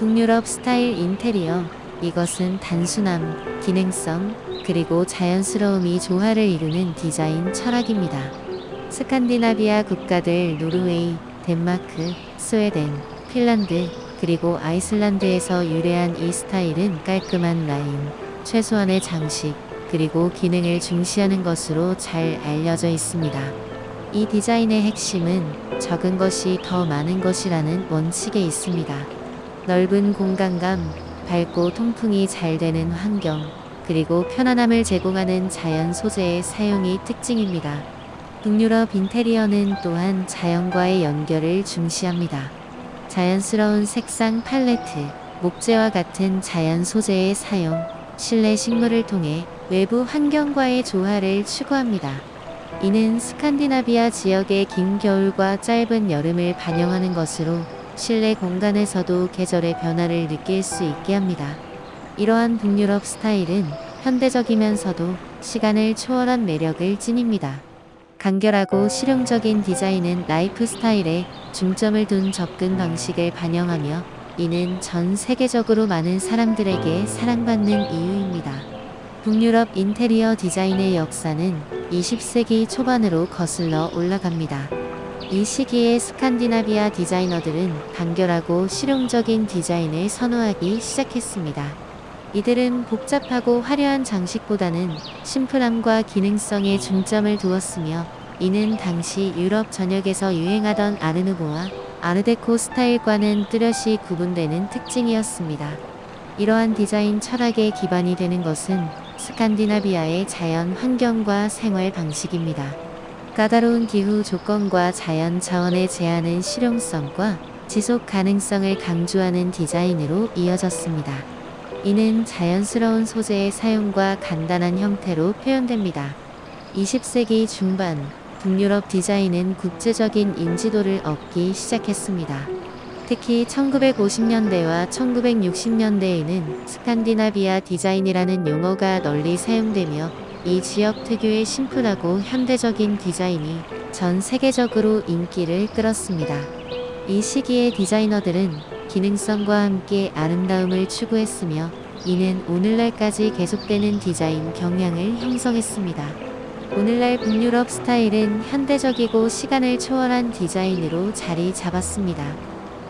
북유럽 스타일 인테리어. 이것은 단순함, 기능성, 그리고 자연스러움이 조화를 이루는 디자인 철학입니다. 스칸디나비아 국가들 노르웨이, 덴마크, 스웨덴, 핀란드, 그리고 아이슬란드에서 유래한 이 스타일은 깔끔한 라인, 최소한의 장식, 그리고 기능을 중시하는 것으로 잘 알려져 있습니다. 이 디자인의 핵심은 적은 것이 더 많은 것이라는 원칙에 있습니다. 넓은 공간감, 밝고 통풍이 잘 되는 환경, 그리고 편안함을 제공하는 자연 소재의 사용이 특징입니다. 북유럽 인테리어는 또한 자연과의 연결을 중시합니다. 자연스러운 색상 팔레트, 목재와 같은 자연 소재의 사용, 실내 식물을 통해 외부 환경과의 조화를 추구합니다. 이는 스칸디나비아 지역의 긴 겨울과 짧은 여름을 반영하는 것으로 실내 공간에서도 계절의 변화를 느낄 수 있게 합니다. 이러한 북유럽 스타일은 현대적이면서도 시간을 초월한 매력을 지닙니다. 간결하고 실용적인 디자인은 라이프 스타일에 중점을 둔 접근 방식을 반영하며 이는 전 세계적으로 많은 사람들에게 사랑받는 이유입니다. 북유럽 인테리어 디자인의 역사는 20세기 초반으로 거슬러 올라갑니다. 이 시기에 스칸디나비아 디자이너들은 간결하고 실용적인 디자인을 선호하기 시작했습니다. 이들은 복잡하고 화려한 장식보다는 심플함과 기능성에 중점을 두었으며 이는 당시 유럽 전역에서 유행하던 아르누보와 아르데코 스타일과는 뚜렷이 구분되는 특징이었습니다. 이러한 디자인 철학의 기반이 되는 것은 스칸디나비아의 자연 환경과 생활 방식입니다. 까다로운 기후 조건과 자연 자원의 제한은 실용성과 지속 가능성을 강조하는 디자인으로 이어졌습니다. 이는 자연스러운 소재의 사용과 간단한 형태로 표현됩니다. 20세기 중반, 북유럽 디자인은 국제적인 인지도를 얻기 시작했습니다. 특히 1950년대와 1960년대에는 스칸디나비아 디자인이라는 용어가 널리 사용되며 이 지역 특유의 심플하고 현대적인 디자인이 전 세계적으로 인기를 끌었습니다. 이 시기의 디자이너들은 기능성과 함께 아름다움을 추구했으며 이는 오늘날까지 계속되는 디자인 경향을 형성했습니다. 오늘날 북유럽 스타일은 현대적이고 시간을 초월한 디자인으로 자리 잡았습니다.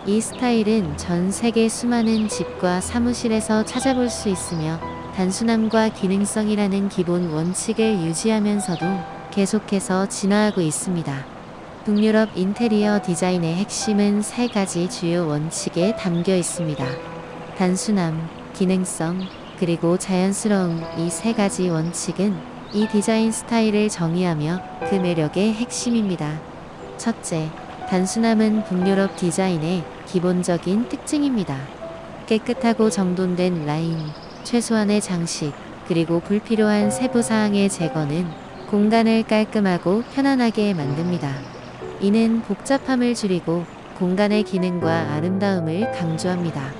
이 스타일은 전 세계 수많은 집과 사무실에서 찾아볼 수 있으며 단순함과 기능성이라는 기본 원칙을 유지하면서도 계속해서 진화하고 있습니다. 북유럽 인테리어 디자인의 핵심은 세 가지 주요 원칙에 담겨 있습니다. 단순함, 기능성, 그리고 자연스러움 이 세 가지 원칙은 이 디자인 스타일을 정의하며 그 매력의 핵심입니다. 첫째, 단순함은 북유럽 디자인의 기본적인 특징입니다. 깨끗하고 정돈된 라인, 최소한의 장식, 그리고 불필요한 세부 사항의 제거는 공간을 깔끔하고 편안하게 만듭니다. 이는 복잡함을 줄이고 공간의 기능과 아름다움을 강조합니다.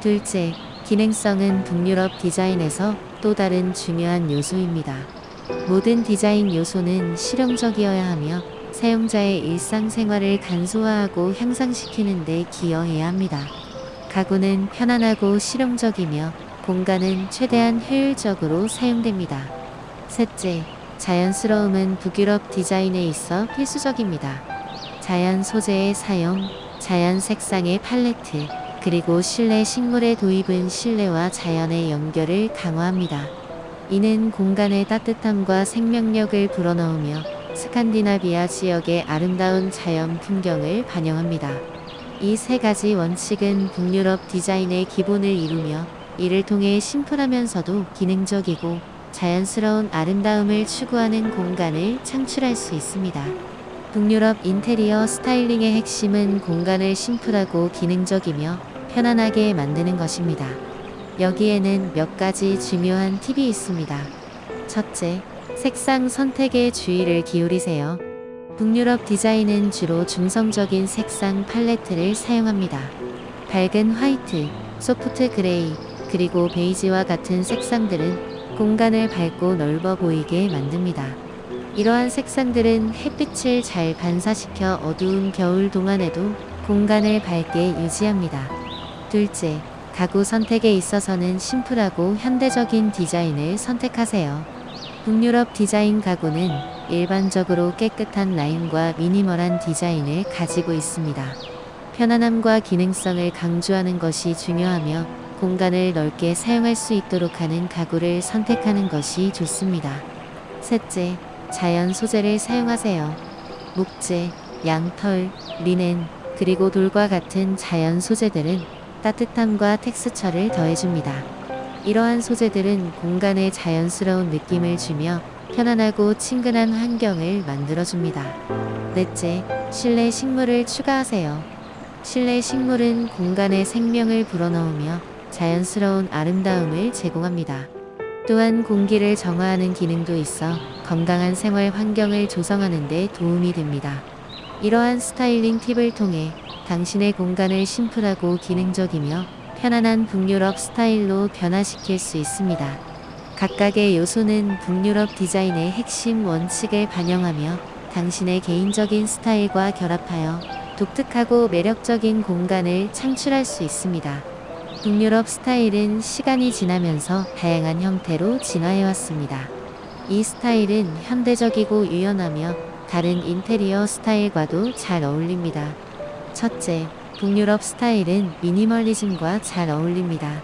둘째, 기능성은 북유럽 디자인에서 또 다른 중요한 요소입니다. 모든 디자인 요소는 실용적이어야 하며 사용자의 일상생활을 간소화하고 향상시키는 데 기여해야 합니다. 가구는 편안하고 실용적이며 공간은 최대한 효율적으로 사용됩니다. 셋째, 자연스러움은 북유럽 디자인에 있어 필수적입니다. 자연 소재의 사용, 자연 색상의 팔레트, 그리고 실내 식물의 도입은 실내와 자연의 연결을 강화합니다. 이는 공간의 따뜻함과 생명력을 불어넣으며 스칸디나비아 지역의 아름다운 자연 풍경을 반영합니다. 이 세 가지 원칙은 북유럽 디자인의 기본을 이루며 이를 통해 심플하면서도 기능적이고 자연스러운 아름다움을 추구하는 공간을 창출할 수 있습니다. 북유럽 인테리어 스타일링의 핵심은 공간을 심플하고 기능적이며 편안하게 만드는 것입니다. 여기에는 몇 가지 중요한 팁이 있습니다. 첫째, 색상 선택에 주의를 기울이세요. 북유럽 디자인은 주로 중성적인 색상 팔레트를 사용합니다. 밝은 화이트, 소프트 그레이, 그리고 베이지와 같은 색상들은 공간을 밝고 넓어 보이게 만듭니다. 이러한 색상들은 햇빛을 잘 반사시켜 어두운 겨울 동안에도 공간을 밝게 유지합니다. 둘째, 가구 선택에 있어서는 심플하고 현대적인 디자인을 선택하세요. 북유럽 디자인 가구는 일반적으로 깨끗한 라인과 미니멀한 디자인을 가지고 있습니다. 편안함과 기능성을 강조하는 것이 중요하며 공간을 넓게 사용할 수 있도록 하는 가구를 선택하는 것이 좋습니다. 셋째, 자연 소재를 사용하세요. 목재, 양털, 리넨, 그리고 돌과 같은 자연 소재들은 따뜻함과 텍스처를 더해줍니다. 이러한 소재들은 공간에 자연스러운 느낌을 주며 편안하고 친근한 환경을 만들어줍니다. 넷째, 실내 식물을 추가하세요. 실내 식물은 공간에 생명을 불어넣으며 자연스러운 아름다움을 제공합니다. 또한 공기를 정화하는 기능도 있어 건강한 생활 환경을 조성하는 데 도움이 됩니다. 이러한 스타일링 팁을 통해 당신의 공간을 심플하고 기능적이며 편안한 북유럽 스타일로 변화시킬 수 있습니다. 각각의 요소는 북유럽 디자인의 핵심 원칙을 반영하며 당신의 개인적인 스타일과 결합하여 독특하고 매력적인 공간을 창출할 수 있습니다. 북유럽 스타일은 시간이 지나면서 다양한 형태로 진화해 왔습니다. 이 스타일은 현대적이고 유연하며 다른 인테리어 스타일과도 잘 어울립니다. 첫째, 북유럽 스타일은 미니멀리즘과 잘 어울립니다.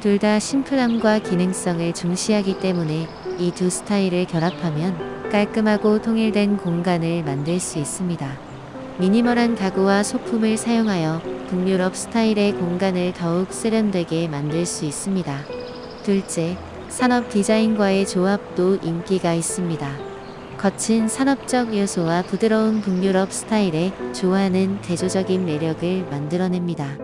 둘 다 심플함과 기능성을 중시하기 때문에 이 두 스타일을 결합하면 깔끔하고 통일된 공간을 만들 수 있습니다. 미니멀한 가구와 소품을 사용하여 북유럽 스타일의 공간을 더욱 세련되게 만들 수 있습니다. 둘째, 산업 디자인과의 조합도 인기가 있습니다. 거친 산업적 요소와 부드러운 북유럽 스타일의 조화는 대조적인 매력을 만들어냅니다.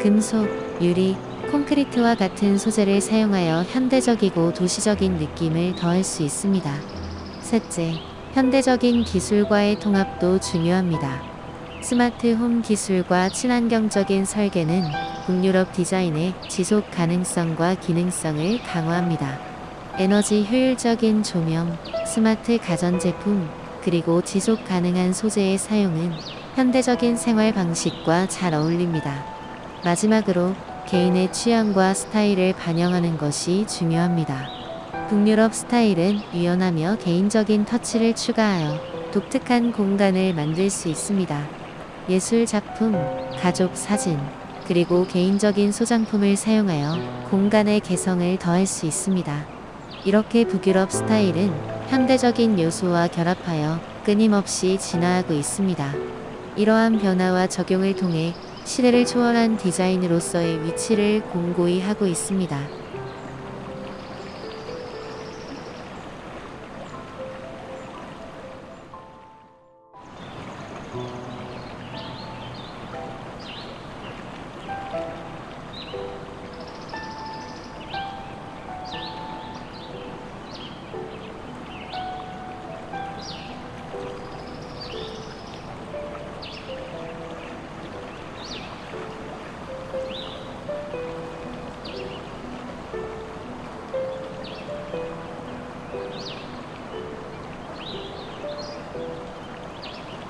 금속, 유리, 콘크리트와 같은 소재를 사용하여 현대적이고 도시적인 느낌을 더할 수 있습니다. 셋째, 현대적인 기술과의 통합도 중요합니다. 스마트 홈 기술과 친환경적인 설계는 북유럽 디자인의 지속 가능성과 기능성을 강화합니다. 에너지 효율적인 조명, 스마트 가전제품, 그리고 지속 가능한 소재의 사용은 현대적인 생활 방식과 잘 어울립니다. 마지막으로 개인의 취향과 스타일을 반영하는 것이 중요합니다. 북유럽 스타일은 유연하며 개인적인 터치를 추가하여 독특한 공간을 만들 수 있습니다. 예술 작품, 가족 사진, 그리고 개인적인 소장품을 사용하여 공간의 개성을 더할 수 있습니다. 이렇게 북유럽 스타일은 현대적인 요소와 결합하여 끊임없이 진화하고 있습니다. 이러한 변화와 적용을 통해 시대를 초월한 디자인으로서의 위치를 공고히 하고 있습니다.